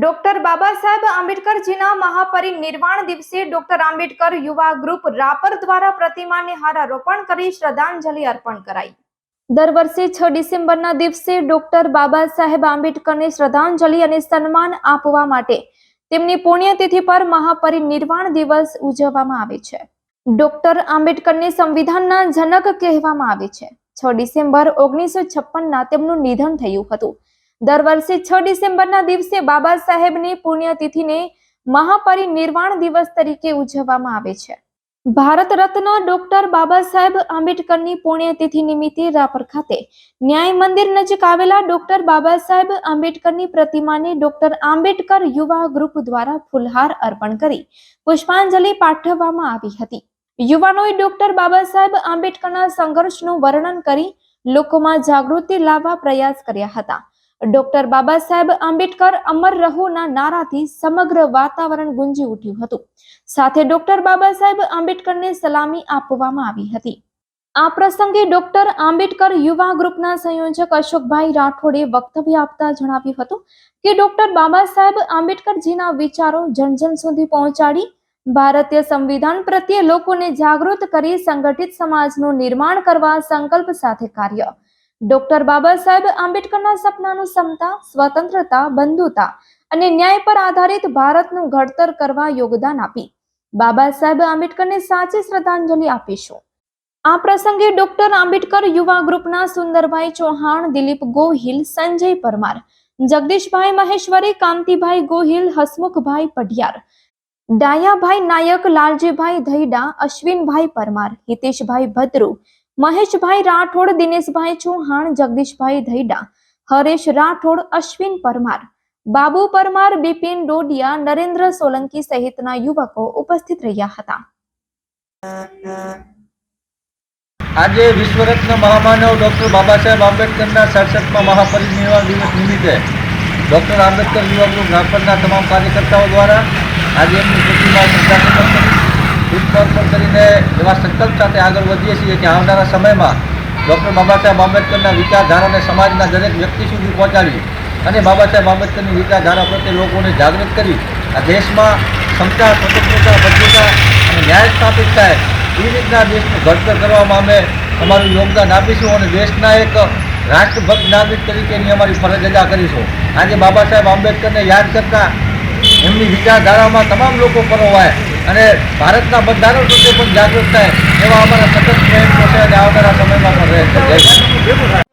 Doctor Baba Saheb આંબેડકરજીના મહાપરિનિર્વાણ દિવસે doctor Ambedkar યુવા group Rapar દ્વારા પ્રતિમાને હારારોપણ કરી શ્રદ્ધાંજલિ અર્પણ કરાઈ. દર વર્ષે છ ડિસેમ્બરના દિવસે ડોક્ટર બાબા સાહેબ આંબેડકરને શ્રદ્ધાંજલિ અને સન્માન આપવા માટે તેમની પુણ્યતિથિ પર મહાપરિનિર્વાણ દિવસ ઉજવવામાં આવે છે. ડોક્ટર આંબેડકરને સંવિધાનના જનક કહેવામાં આવે છે. છ ડિસેમ્બર ઓગણીસો છપ્પનના તેમનું નિધન થયું હતું. દર વર્ષે છ ડિસેમ્બરના દિવસે બાબા સાહેબની પુણ્યતિથિને મહાપરિનિર્વાણ દિવસ તરીકે ઉજવવામાં આવે છે. ભારત રત્ન ડોક્ટર બાબા સાહેબ આંબેડકરની પુણ્યતિથિ નિમિત્તે રાપર ખાતે ન્યાય મંદિર નજીક આવેલા ડોક્ટર બાબા સાહેબ આંબેડકરની પ્રતિમાને ડોક્ટર આંબેડકર યુવા ગ્રુપ દ્વારા ફૂલહાર અર્પણ કરી પુષ્પાંજલિ પાઠવવામાં આવી હતી. યુવાનોએ ડોક્ટર બાબા સાહેબ આંબેડકરના સંઘર્ષનું વર્ણન કરી લોકોમાં જાગૃતિ લાવવા પ્રયાસ કર્યા હતા. ડોક્ટર બાબા સાહેબ આંબેડકર અમર રહોના નારાથી સમગ્ર વાતાવરણ ગુંજી ઉઠ્યું હતું. સાથે ડોક્ટર બાબા સાહેબ આંબેડકરને સલામી આપવામાં આવી હતી. આ પ્રસંગે ડોક્ટર આંબેડકર યુવા ગ્રુપના સંયોજક અશોકભાઈ રાઠોડે વક્તવ્ય આપતા જણાવ્યું હતું કે ડોક્ટર બાબા સાહેબ આંબેડકરજીના વિચારો જન જન સુધી પહોંચાડી ભારતીય સંવિધાન પ્રત્યે લોકોને જાગૃત કરી સંગઠિત સમાજનું નિર્માણ કરવા સંકલ્પ સાથે કાર્ય ડોક્ટર બાબા સાહેબ આંબેડકરના સપનાનું સમતા, સ્વતંત્રતા, બંધુતા અને ન્યાય પર આધારિત ભારતનું ઘડતર કરવા યોગદાન આપી. બાબા સાહેબ આંબેડકરને સાચી શ્રદ્ધાંજલિ આપીશું. આ પ્રસંગે ડોક્ટર આંબેડકર યુવા ગ્રુપના સુંદરભાઈ ચૌહાણ, દિલીપ ગોહિલ, સંજય પરમાર, જગદીશભાઈ મહેશ્વરી, કાંતિભાઈ ગોહિલ, હસમુખભાઈ પઢિયાર, ડાયાભાઈ નાયક, લાલજીભાઈ ધૈડા, અશ્વિનભાઈ પરમાર, હિતેશભાઈ ભદ્રુ મહેશભાઈ રાઠોડ, દિનેશભાઈ ચૌહાણ, જગદીશભાઈ ધૈડા, હરેશ રાઠોડ, અશ્વિન પરમાર, બાબુ પરમાર, બિપિન ડોડિયા, નરેન્દ્ર સોલંકી સહિતના યુવકો ઉપસ્થિત રહ્યા હતા. આજે વિશ્વરત્ન મહામાનવ ડોક્ટર બાબા સાહેબ આંબેડકરના સાડસઠમાં મહાપરિનિર્વાણ દિવસ નિમિત્તે ડોક્ટર આંબેડકર યુવા ગ્રુપ રાપરના તમામ કાર્યકર્તાઓ દ્વારા આજે એમની પ્રતિમા કરીને એવા સંકલ્પ સાથે આગળ વધીએ છીએ કે આવનારા સમયમાં ડૉક્ટર બાબા સાહેબ આંબેડકરના વિચારધારાને સમાજના દરેક વ્યક્તિ સુધી પહોંચાડી અને બાબા સાહેબ આંબેડકરની વિચારધારા પ્રત્યે લોકોને જાગૃત કરી આ દેશમાં ક્ષમતા સ્વતંત્રતા, ભદ્રતા અને ન્યાય સ્થાપિત થાય એ રીતના દેશનું ઘડતર કરવામાં અમે અમારું યોગદાન આપીશું અને દેશના એક રાષ્ટ્રભક્ત નાગરિક તરીકેની અમારી ફરજ અદા કરીશું. આજે બાબા સાહેબ આંબેડકરને યાદ કરતા એમની વિચારધારામાં તમામ લોકો પરોવાય અને ભારતના બંધારણ પ્રત્યે પણ જાગૃત થાય એવા અમારા સતત પ્રયત્નો છે અને આવનારા સમયમાં પણ રહેશે.